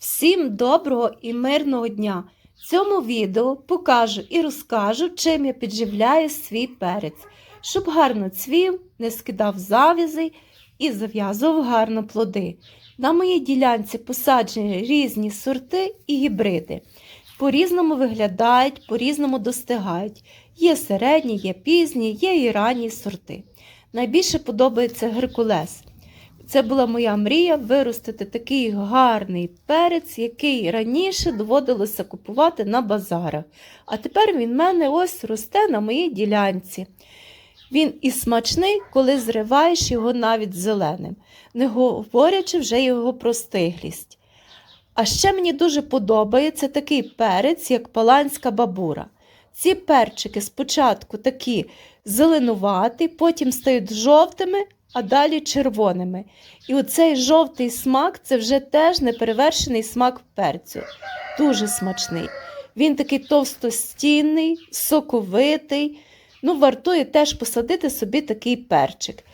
Всім доброго і мирного дня! В цьому відео покажу і розкажу, чим я підживляю свій перець, щоб гарно цвів, не скидав завязей і зав'язував гарно плоди. На моїй ділянці посаджені різні сорти і гібриди. По-різному виглядають, по-різному достигають. Є середні, є пізні, є і ранні сорти. Найбільше подобається геркулес. Це була моя мрія виростити такий гарний перець, який раніше доводилося купувати на базарах. А тепер він в мене ось росте на моїй ділянці. Він і смачний, коли зриваєш його навіть зеленим, не говорячи вже його про стиглість. А ще мені дуже подобається такий перець, як паланська бабура. Ці перчики спочатку такі зеленуваті, потім стають жовтими, а далі червоними. І оцей жовтий смак це вже теж неперевершений смак перцю. Дуже смачний. Він такий товстостінний, соковитий. Ну, вартує теж посадити собі такий перчик.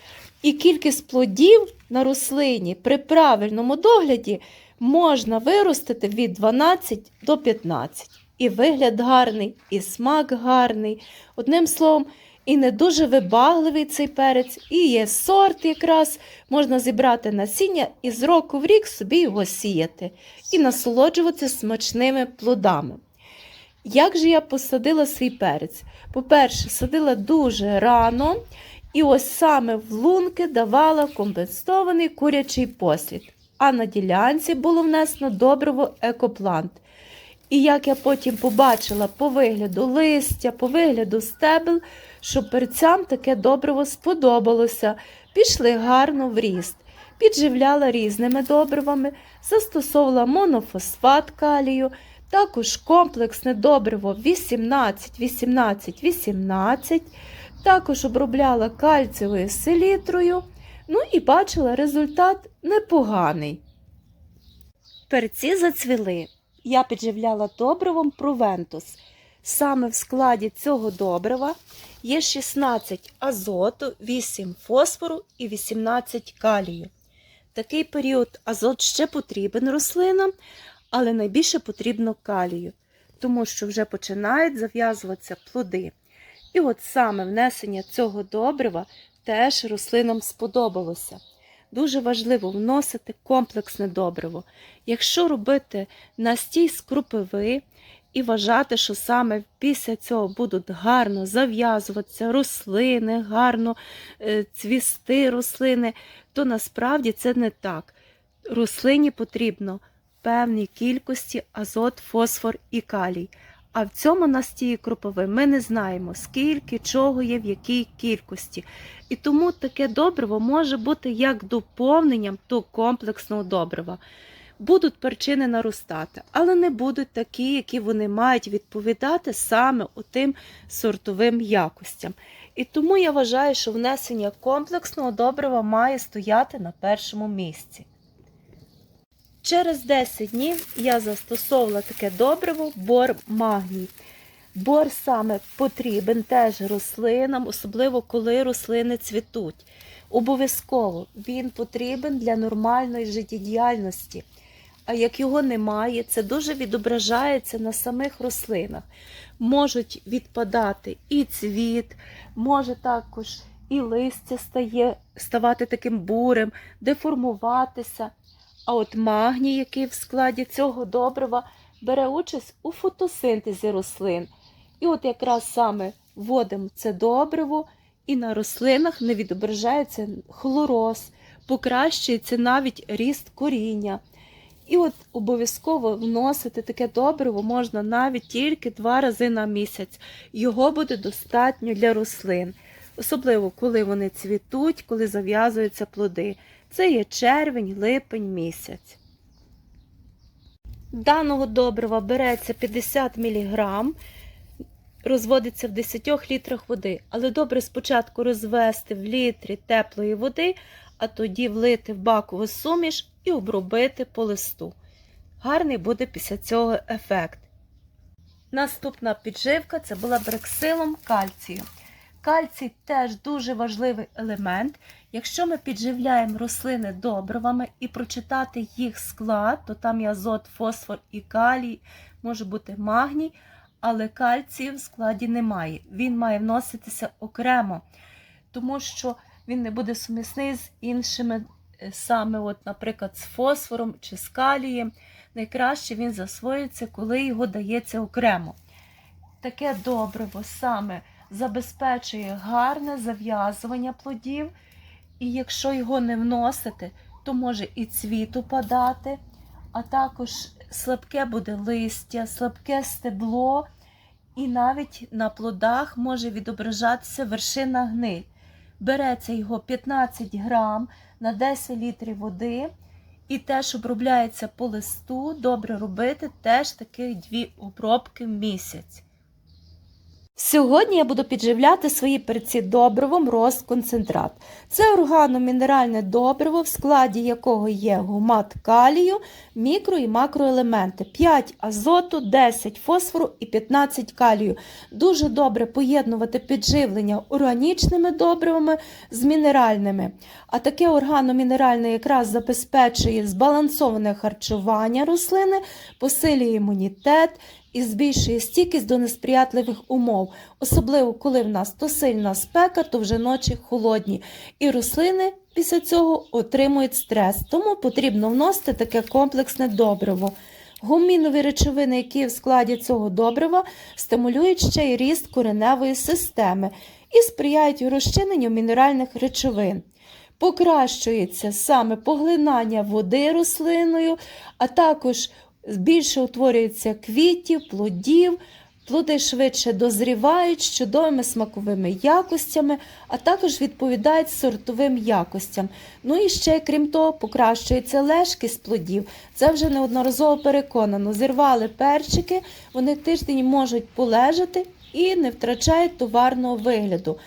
І кількість плодів на рослині при правильному догляді можна виростити від 12 до 15. І вигляд гарний, і смак гарний. Одним словом, і не дуже вибагливий цей перець, і є сорт якраз, можна зібрати насіння і з року в рік собі його сіяти і насолоджуватися смачними плодами. Як же я посадила свій перець? По-перше, садила дуже рано, і ось саме в лунки давала компенсований курячий послід. А на ділянці було внесено добриво екоплант. І як я потім побачила по вигляду листя, по вигляду стебел, що перцям таке добриво сподобалося, пішли гарно в ріст. Підживляла різними добривами, застосовувала монофосфат калію, також комплексне добриво 18, 18, 18, також обробляла кальцієвою селітрою. Ну і бачила результат непоганий. Перці зацвіли. Я підживляла добривом Провентус. Саме в складі цього добрива є 16 азоту, 8 фосфору і 18 калію. Такий період азот ще потрібен рослинам, але найбільше потрібно калію, тому що вже починають зав'язуватися плоди. І от саме внесення цього добрива теж рослинам сподобалося. Дуже важливо вносити комплексне добриво. Якщо робити настій з крупиви і вважати, що саме після цього будуть гарно зав'язуватися рослини, гарно е, цвісти рослини, то насправді це не так. Рослині потрібно певній кількості азот, фосфор і калій. А в цьому настії кропиви ми не знаємо, скільки чого є в якій кількості. І тому таке добриво може бути як доповненням до комплексного добрива. Будуть перчини наростати, але не будуть такі, які вони мають відповідати саме тим сортовим якостям. І тому я вважаю, що внесення комплексного добрива має стояти на першому місці. Через 10 днів я застосовувала таке добриво бор магній. Бор саме потрібен теж рослинам, особливо коли рослини цвітуть. Обов'язково він потрібен для нормальної життєдіяльності. А як його немає, це дуже відображається на самих рослинах. Можуть відпадати і цвіт, може також і листя стає, ставати таким бурим, деформуватися. А от магній, який в складі цього добрива, бере участь у фотосинтезі рослин. І от якраз саме вводимо це добриво, і на рослинах не відображається хлороз, покращується навіть ріст коріння. І от обов'язково вносити таке добриво можна навіть тільки два рази на місяць. Його буде достатньо для рослин, особливо коли вони цвітуть, коли зав'язуються плоди. Це є червень, липень місяць. Даного добрива береться 50 мг, розводиться в 10 літрах води, але добре спочатку розвести в літрі теплої води, а тоді влити в бакову суміш і обробити по листу. Гарний буде після цього ефект. Наступна підживка це була брексилом кальцію. Кальцій теж дуже важливий елемент. Якщо ми підживляємо рослини добривами і прочитати їх склад, то там є азот, фосфор і калій, може бути магній, але кальцію в складі немає. Він має вноситися окремо, тому що він не буде сумісний з іншими, е, саме, от, наприклад, з фосфором чи з калієм. Найкраще він засвоюється, коли його дається окремо. Таке добриво саме забезпечує гарне зав'язування плодів, і якщо його не вносити, то може і цвіт упадати, а також слабке буде листя, слабке стебло, і навіть на плодах може відображатися вершина гниль. Береться його 15 грам на 10 літрів води. І теж обробляється по листу. Добре робити теж таких дві обробки в місяць. Сьогодні я буду підживляти свої перці добривом розконцентрат. Це органомінеральне добриво, в складі якого є гумат калію, мікро і макроелементи, 5 азоту, 10 фосфору і 15 калію. Дуже добре поєднувати підживлення органічними добривами з мінеральними. А таке органомінеральне якраз забезпечує збалансоване харчування рослини, посилює імунітет і збільшує стійкість до несприятливих умов, особливо коли в нас то сильна спека, то вже ночі холодні. І рослини після цього отримують стрес, тому потрібно вносити таке комплексне добриво. Гумінові речовини, які в складі цього добрива, стимулюють ще й ріст кореневої системи і сприяють розчиненню мінеральних речовин. Покращується саме поглинання води рослиною, а також більше утворюється квітів, плодів, плоди швидше дозрівають з чудовими смаковими якостями, а також відповідають сортовим якостям. Ну і ще, крім того, покращується лежкість плодів. Це вже неодноразово переконано. Зірвали перчики, вони тиждень можуть полежати і не втрачають товарного вигляду.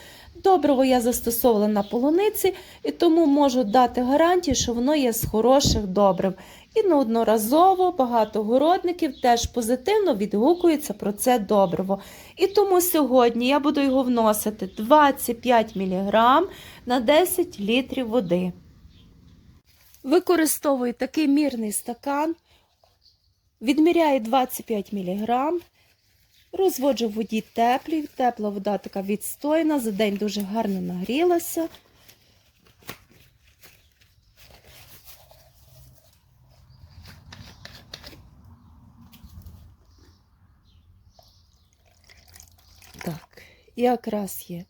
Добриво я застосовувала на полуниці, і тому можу дати гарантію, що воно є з хороших добрив. І неодноразово багато городників теж позитивно відгукуються про це добриво. І тому сьогодні я буду його вносити 25 мг на 10 літрів води. Використовую такий мірний стакан, відміряю 25 мг. Розводжу в воді теплій, тепла вода така відстойна, за день дуже гарно нагрілася. Так, якраз є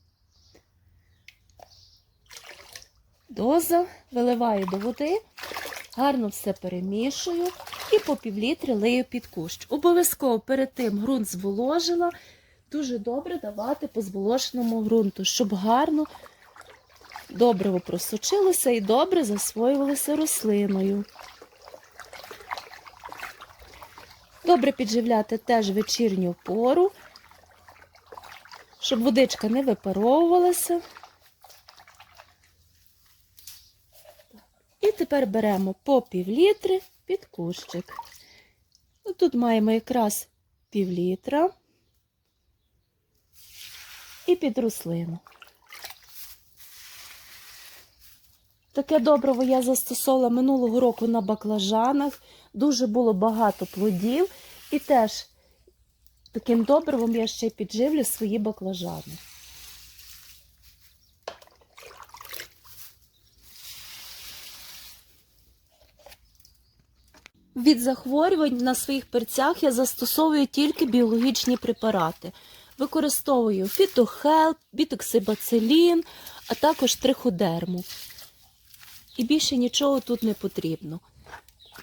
доза, виливаю до води, гарно все перемішую і по півлітри лию під кущ. Обов'язково перед тим ґрунт зволожила. Дуже добре давати по зволоженому ґрунту, щоб гарно добриво просочилося і добре засвоювалося рослиною. Добре підживляти теж вечірню пору, щоб водичка не випаровувалася. І тепер беремо по півлітри під кущик. Ну, Тут маємо якраз півлітра і під рослину. Таке добриво я застосовувала минулого року на баклажанах. Дуже було багато плодів. І теж таким добривом я ще підживлю свої баклажани. Від захворювань на своїх перцях я застосовую тільки біологічні препарати. Використовую фітохелп, бітоксибацилін, а також триходерму. І більше нічого тут не потрібно.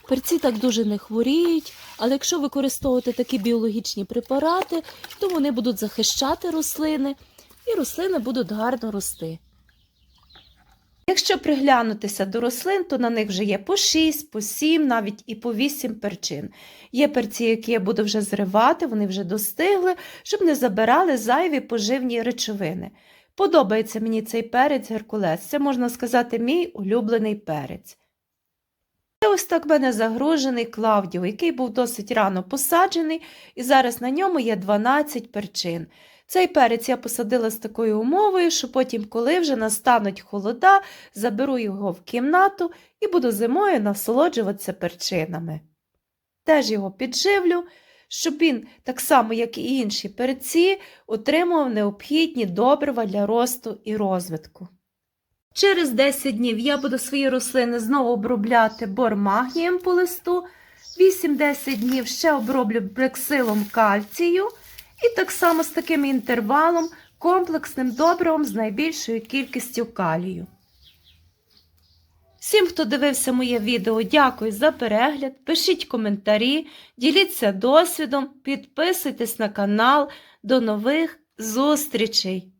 Перці так дуже не хворіють, але якщо використовувати такі біологічні препарати, то вони будуть захищати рослини, і рослини будуть гарно рости. Якщо приглянутися до рослин, то на них вже є по 6, по 7, навіть і по 8 перчин. Є перці, які я буду вже зривати, вони вже достигли, щоб не забирали зайві поживні речовини. Подобається мені цей перець Геркулес. Це, можна сказати, мій улюблений перець. Це ось так мене загружений Клавдіо, який був досить рано посаджений, і зараз на ньому є 12 перчин. Цей перець я посадила з такою умовою, що потім, коли вже настануть холода, заберу його в кімнату і буду зимою насолоджуватися перчинами. Теж його підживлю, щоб він, так само, як і інші перці, отримував необхідні добрива для росту і розвитку. Через 10 днів я буду свої рослини знову обробляти бормагнієм по листу, 8-10 днів ще оброблю брексилом кальцію і так само з таким інтервалом комплексним добривом з найбільшою кількістю калію. Всім, хто дивився моє відео, дякую за перегляд. Пишіть коментарі, діліться досвідом, підписуйтесь на канал. До нових зустрічей!